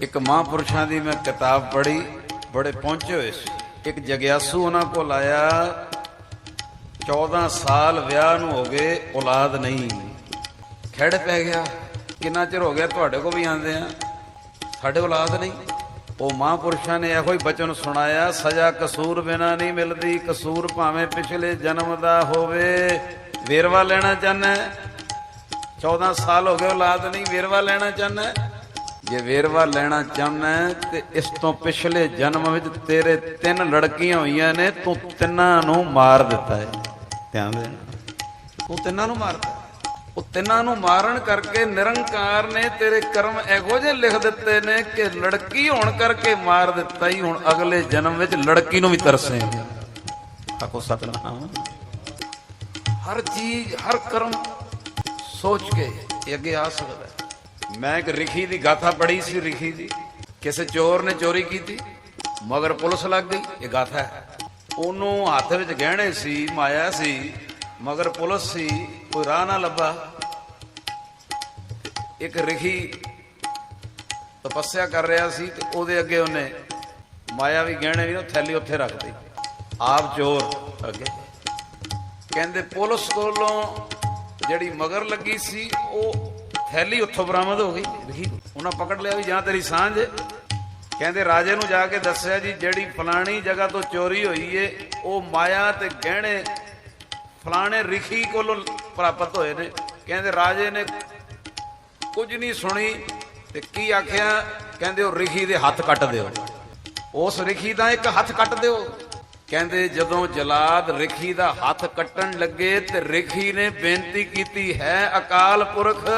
ਇੱਕ ਮਹਾਂਪੁਰਸ਼ਾਂ ਦੀ ਮੈਂ ਕਿਤਾਬ ਪੜ੍ਹੀ, ਬੜੇ ਪਹੁੰਚੇ ਹੋਏ ਸੀ। ਇੱਕ ਜਗਿਆਸੂ ਉਹਨਾਂ ਕੋਲ ਆਇਆ 14 ਸਾਲ ਵਿਆਹ ਨੂੰ ਹੋ ਗਏ, ਔਲਾਦ ਨਹੀਂ। ਖੜ ਪੈ ਗਿਆ, ਕਿੰਨਾ ਚਿਰ ਹੋ ਗਿਆ ਤੁਹਾਡੇ ਕੋਲ ਵੀ ਆਂਦੇ ਆ? ਸਾਡੇ ਔਲਾਦ ਨਹੀਂ। ਉਹ ਮਹਾਂਪੁਰਸ਼ਾਂ ਨੇ ਇਹੋ ਹੀ ਬਚਨ ਸੁਣਾਇਆ, ਸਜ਼ਾ ਕਸੂਰ ਬਿਨਾ ਨਹੀਂ ਮਿਲਦੀ, ਕਸੂਰ ਭਾਵੇਂ ਪਿਛਲੇ ਜਨਮ ਦਾ ਹੋਵੇ। ਵੇਰਵਾ ਲੈਣਾ ਚਾਹਨਾ 14 ਸਾਲ ਹੋ ਗਏ ਔਲਾਦ ਨਹੀਂ, ਵੇਰਵਾ ਲੈਣਾ ਚਾਹਨਾ ਜੇ ਵੇਰਵਾ ਲੈਣਾ ਚਾਹਨਾ ਹੈ, ਤੇ ਇਸ ਤੋਂ ਪਿਛਲੇ ਜਨਮ ਵਿੱਚ ਤੇਰੇ ਤਿੰਨ ਲੜਕੀਆਂ ਹੋਈਆਂ ਨੇ, ਤੂੰ ਤਿੰਨਾਂ ਨੂੰ ਮਾਰ ਦਿੱਤਾ ਹੈ। ਧਿਆਨ ਦੇਣਾ ਉਹ ਤਿੰਨਾਂ ਨੂੰ ਮਾਰਤਾ ਉਹ ਤਿੰਨਾਂ ਨੂੰ ਮਾਰਨ ਕਰਕੇ ਨਿਰੰਕਾਰ ਨੇ ਤੇਰੇ ਕਰਮ ਇਹੋ ਜਿਹੇ ਲਿਖ ਦਿੱਤੇ ਨੇ ਕਿ ਲੜਕੀ ਹੋਣ ਕਰਕੇ ਮਾਰ ਦਿੱਤਾ ਹੀ, ਹੁਣ ਅਗਲੇ ਜਨਮ ਵਿੱਚ ਲੜਕੀ ਨੂੰ ਵੀ ਤਰਸੇਂਗੇ ਆਖੋ ਸਤਨਾਮ। ਹਰ ਚੀਜ਼, ਹਰ ਕਰਮ ਸੋਚ ਕੇ ਇਹ ਅੱਗੇ ਆ ਸਕਦਾ। ਮੈਂ ਇੱਕ ਰਿਖੀ ਦੀ ਗਾਥਾ ਪੜ੍ਹੀ ਸੀ ਰਿਖੀ ਦੀ। ਕਿਸੇ ਚੋਰ ਨੇ ਚੋਰੀ ਕੀਤੀ, ਮਗਰ ਪੁਲਿਸ ਲੱਗ ਗਈ, ਇਹ ਗਾਥਾ ਹੈ। ਉਹਨੂੰ ਹੱਥ ਵਿੱਚ ਗਹਿਣੇ ਸੀ, ਮਾਇਆ ਸੀ, ਮਗਰ ਪੁਲਿਸ ਸੀ, ਕੋਈ ਰਾਹ ਨਾ ਲੱਭਾ। ਇੱਕ ਰਿਖੀ ਤਪੱਸਿਆ ਕਰ ਰਿਹਾ ਸੀ ਤੇ ਉਹਦੇ ਅੱਗੇ ਉਹਨੇ ਮਾਇਆ ਵੀ ਗਹਿਣੇ ਵੀ ਉਹ ਥੈਲੀ ਉੱਥੇ ਰੱਖ ਦਿੱਤੀ। ਆਪ ਚੋਰ ਅੱਗੇ। ਕਹਿੰਦੇ ਪੁਲਿਸ ਕੋਲੋਂ ਜਿਹੜੀ ਮਗਰ ਲੱਗੀ ਸੀ, ਉਹ ਥੈਲੀ ਉੱਥੋਂ ਬਰਾਮਦ ਹੋ ਗਈ। ਦੇਖੀ, ਉਹਨਾਂ ਪਕੜ ਲਿਆ ਵੀ ਜਾਂ ਤੇਰੀ ਸਾਂਝ। ਕਹਿੰਦੇ ਰਾਜੇ ਨੂੰ ਜਾ ਕੇ ਦੱਸਿਆ ਜੀ, ਜਿਹੜੀ ਫਲਾਣੀ ਜਗ੍ਹਾ ਤੋਂ ਚੋਰੀ ਹੋਈ ਏ, ਉਹ ਮਾਇਆ ਤੇ ਗਹਿਣੇ ਫਲਾਣੇ ਰਿਖੀ ਕੋਲੋਂ ਪ੍ਰਾਪਤ ਹੋਏ ਨੇ। ਕਹਿੰਦੇ ਰਾਜੇ ਨੇ ਕੁਝ ਨਹੀਂ ਸੁਣੀ ਤੇ ਕੀ ਆਖਿਆ? ਕਹਿੰਦੇ ਉਹ ਰਿਖੀ ਦੇ ਹੱਥ ਕੱਟ ਦਿਓ। ਉਸ ਰਿਖੀ ਦਾ ਇੱਕ ਹੱਥ ਕੱਟ ਦਿਓ। ਕਹਿੰਦੇ ਜਦੋਂ ਜਲਾਦ ਰਿਖੀ ਦਾ ਹੱਥ ਕੱਟਣ ਲੱਗੇ ਤੇ ਰਿਖੀ ਨੇ ਬੇਨਤੀ ਕੀਤੀ ਹੈ ਅਕਾਲ ਪੁਰਖ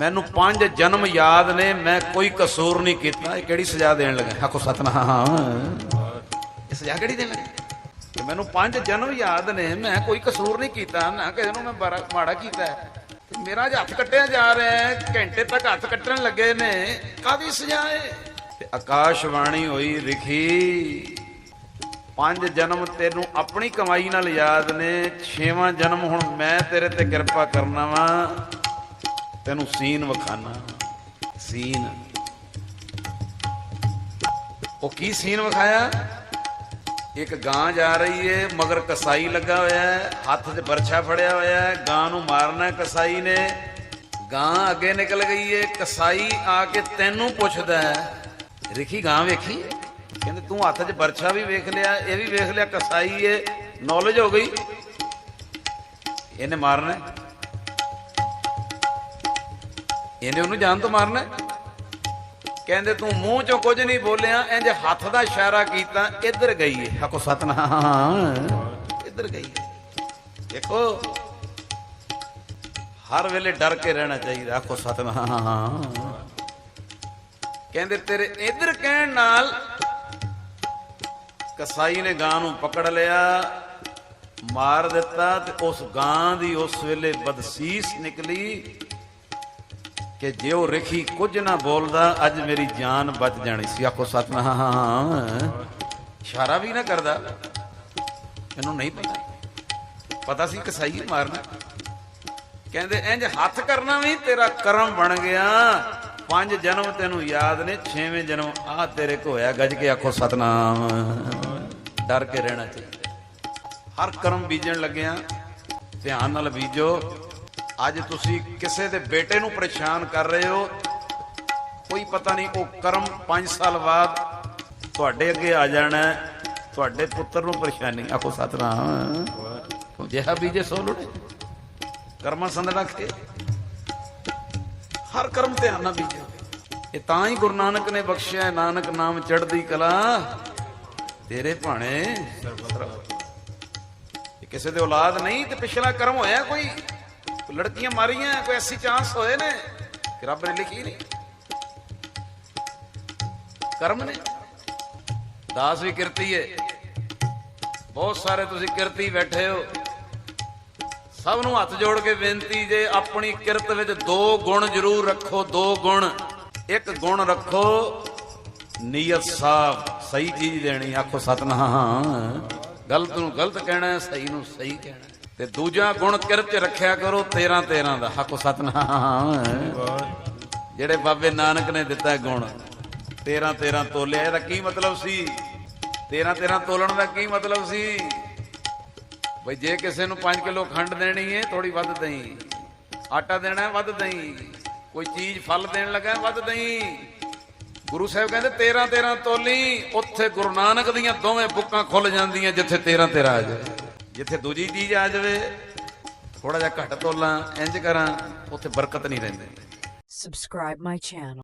ਮੈਨੂੰ ਪੰਜ ਜਨਮ ਯਾਦ ਨੇ ਮੈਂ ਕੋਈ ਕਸੂਰ ਨਹੀਂ ਕੀਤਾ। ਇਹ ਕਿਹੜੀ ਸਜ਼ਾ ਦੇਣ ਲੱਗਾ? ਆਖੋ ਸਤਨਾਮ। ਇਹ ਸਜ਼ਾ ਕਿਹੜੀ ਦੇਣ ਲੱਗਾ? ਮੈਨੂੰ ਪੰਜ ਜਨਮ ਯਾਦ ਨੇ ਮੈਂ ਕੋਈ ਕਸੂਰ ਨਹੀਂ ਕੀਤਾ। ਨਾ ਕਿਸੇ ਨੂੰ ਮੈਂ ਬਾਰਾ- ਮਾੜਾ ਕੀਤਾ ਮੇਰਾ ਹੱਥ ਕੱਟਿਆ ਜਾ ਰਿਹਾ ਹੈ ਘੰਟੇ ਤੱਕ ਹੱਥ ਕੱਟਣ ਲੱਗੇ ਨੇ। ਕਾਦੀ ਸਜ਼ਾ ਹੈ? ਤੇ ਆਕਾਸ਼ਵਾਣੀ ਹੋਈ ਰਿਖੀ ਪੰਜ ਜਨਮ ਤੈਨੂੰ ਆਪਣੀ ਕਮਾਈ ਨਾਲ ਯਾਦ ਨੇ, ਛੇਵਾਂ ਜਨਮ ਹੁਣ ਮੈਂ ਤੇਰੇ ਤੇ ਕਿਰਪਾ ਕਰਨਾ ਵਾ। ਤੈਨੂੰ ਸੀਨ ਵਿਖਾਣਾ ਸੀਨ। ਉਹ ਕੀ ਸੀਨ ਵਿਖਾਇਆ? ਇੱਕ ਗਾਂ ਜਾ ਰਹੀ ਏ, ਮਗਰ ਕਸਾਈ ਲੱਗਾ ਹੋਇਆ ਹੈ, ਹੱਥ 'ਚ ਬਰਛਾ ਫੜਿਆ ਹੋਇਆ ਹੈ, ਗਾਂ ਨੂੰ ਮਾਰਨਾ ਕਸਾਈ ਨੇ। ਗਾਂ ਅੱਗੇ ਨਿਕਲ ਗਈ ਏ, ਕਸਾਈ ਆ ਕੇ ਤੈਨੂੰ ਪੁੱਛਦਾ ਹੈ, ਰਿਖੀ, ਗਾਂ ਵੇਖੀ? ਕਹਿੰਦੇ ਤੂੰ ਹੱਥ 'ਚ ਬਰਛਾ ਵੀ ਵੇਖ ਲਿਆ, ਇਹ ਵੀ ਵੇਖ ਲਿਆ, ਕਸਾਈ ਏ ਨੌਲੇਜ ਹੋ ਗਈ। ਇਹਨੇ ਮਾਰਨਾ ਇਹਨੇ ਉਹਨੂੰ ਜਾਨ ਤੋਂ ਮਾਰਨਾ ਕਹਿੰਦੇ ਤੂੰ ਮੂੰਹ ਚੋਂ ਕੁਝ ਨਹੀਂ ਬੋਲਿਆ, ਇੰਜ ਹੱਥ ਦਾ ਇਸ਼ਾਰਾ ਕੀਤਾ, ਇੱਧਰ ਗਈ ਏ। ਆਖੋ, ਸਤਨਾਮ, ਇੱਧਰ ਗਈ ਦੇਖੋ, ਹਰ ਵੇਲੇ ਡਰ ਕੇ ਰਹਿਣਾ ਚਾਹੀਦਾ ਹਕੋ ਸਤਨਾਮ। ਕਹਿੰਦੇ ਤੇਰੇ ਇੱਧਰ ਕਹਿਣ ਨਾਲ ਕਸਾਈ ਨੇ ਗਾਂ ਨੂੰ ਪਕੜ ਲਿਆ, ਮਾਰ ਦਿੱਤਾ ਤੇ ਉਸ ਗਾਂ ਦੀ ਉਸ ਵੇਲੇ ਬਦਸੀਸ ਨਿਕਲੀ ਕਿ ਜੇ ਉਹ ਰਖੀ ਕੁਝ ਨਾ ਬੋਲਦਾ, ਅੱਜ ਮੇਰੀ ਜਾਨ ਬਚ ਜਾਣੀ ਸੀ। ਆਖੋ ਸਤਨਾਮ, ਇਸ਼ਾਰਾ ਵੀ ਨਾ ਕਰਦਾ। ਇਹਨੂੰ ਨਹੀਂ ਪਤਾ। ਪਤਾ ਸੀ ਕਸਾਈ ਮਾਰਨਾ। ਕਹਿੰਦੇ, ਇੰਜ ਹੱਥ ਕਰਨਾ ਵੀ ਤੇਰਾ ਕਰਮ ਬਣ ਗਿਆ। ਪੰਜ ਜਨਮ ਤੈਨੂੰ ਯਾਦ ਨੇ, ਛੇਵੇਂ ਜਨਮ ਆ ਤੇਰੇ ਕੋ ਹੋਇਆ। ਗੱਜ ਕੇ ਆਖੋ, ਸਤਨਾਮ। ਡਰ ਕੇ ਰਹਿਣਾ ਚਾਹੀਦਾ। ਹਰ ਕਰਮ ਬੀਜਣ ਲੱਗਿਆ ਧਿਆਨ ਨਾਲ ਬੀਜੋ। ਅੱਜ ਤੁਸੀਂ ਕਿਸੇ ਦੇ ਬੇਟੇ ਨੂੰ ਪਰੇਸ਼ਾਨ ਕਰ ਰਹੇ ਹੋ। ਕੋਈ ਪਤਾ ਨਹੀਂ, ਉਹ ਕਰਮ 5 ਸਾਲ ਬਾਅਦ ਤੁਹਾਡੇ ਅੱਗੇ ਆ ਜਾਣਾ ਤੁਹਾਡੇ ਪੁੱਤਰ ਨੂੰ ਪਰੇਸ਼ਾਨੀ। ਆਖੋ, ਸਤਨਾਮ। ਜਿਹਾ ਬੀਜੇ ਸੋ ਲੋੜੇ। ਕਰਮਾਂ ਸੰਦਣਾ ਖੇ ਹਰ ਕਰਮ ਧਿਆਨ ਨਾਲ ਬੀਜੋ ਇਹ ਤਾਂ ਹੀ ਗੁਰੂ ਨਾਨਕ ਨੇ ਬਖਸ਼ਿਆ, ਨਾਨਕ ਨਾਮ ਚੜਦੀ ਕਲਾ। ਤੇਰੇ ਭਾਣੇ, ਇਹ ਕਿਸੇ ਦੇ ਔਲਾਦ ਨਹੀਂ ਤੇ ਪਿਛਲਾ ਕਰਮ ਹੋਇਆ ਕੋਈ ਲੜਕੀਆਂ ਮਾਰੀਆਂ, ਕੋਈ ਐਸੀ ਚਾਂਸ ਹੋਏ ਨੇ ਕਿ ਰੱਬ ਨੇ ਲਿਖੀ ਨਹੀਂ? ਕਰਮ ਨੇ। ਦਾਸ ਵੀ ਕਿਰਤੀ ਏ। ਬਹੁਤ ਸਾਰੇ ਤੁਸੀਂ ਕਿਰਤੀ ਬੈਠੇ ਹੋ। ਸਭ ਨੂੰ ਹੱਥ ਜੋੜ ਕੇ ਬੇਨਤੀ ਜੇ ਆਪਣੀ ਕਿਰਤ ਵਿੱਚ ਦੋ ਗੁਣ ਜ਼ਰੂਰ ਰੱਖੋ ਦੋ ਗੁਣ। ਇੱਕ ਗੁਣ ਰੱਖੋ ਨੀਅਤ ਸਾਫ਼ ਸਹੀ ਚੀਜ਼ ਦੇਣੀ ਆਖੋ ਸਤਨਾਮ। ਗਲਤ ਨੂੰ ਗਲਤ ਕਹਿਣਾ ਹੈ, ਸਹੀ ਨੂੰ ਸਹੀ ਕਹਿਣਾ। ਤੇ ਦੂਜਾ ਗੁਣ ਕਿਰਤ ਰੱਖਿਆ ਕਰੋ 13 13 ਦਾ ਆਖੋ ਸਤਨਾਮ। ਜਿਹੜੇ ਬਾਬੇ ਨਾਨਕ ਨੇ ਦਿੱਤਾ ਗੁਣ 13 13 ਤੋਲਿਆ ਇਹਦਾ ਕੀ ਮਤਲਬ ਸੀ? 13 13 ਤੋਲਣ ਦਾ ਕੀ ਮਤਲਬ ਸੀ? ਬਈ ਜੇ ਕਿਸੇ ਨੂੰ 5 ਕਿਲੋ ਖੰਡ ਦੇਣੀ ਹੈ ਥੋੜੀ ਵੱਧ ਦਈ। ਆਟਾ ਦੇਣਾ ਹੈ, ਵੱਧ ਦਈ। ਕੋਈ ਚੀਜ਼ ਫਲ ਦੇਣ ਲੱਗਾ ਵੱਧ ਦਈ। ਗੁਰੂ ਸਾਹਿਬ ਕਹਿੰਦੇ 13 13 ਤੋਲੀ, ਉੱਥੇ ਗੁਰੂ ਨਾਨਕ ਦੀਆਂ ਦੋਵੇਂ ਬੁੱਕਾਂ ਖੁੱਲ ਜਾਂਦੀਆਂ ਜਿੱਥੇ 13 13 ਆ ਜਾਵੇ। ਜਿੱਥੇ ਦੂਜੀ ਚੀਜ਼ ਆ ਜਾਵੇ ਥੋੜਾ ਜਿਹਾ ਘੱਟ ਤੋਲਾਂ ਇੰਜ ਕਰਾਂ, ਉੱਥੇ ਬਰਕਤ ਨਹੀਂ ਰਹਿੰਦੀ। Subscribe my channel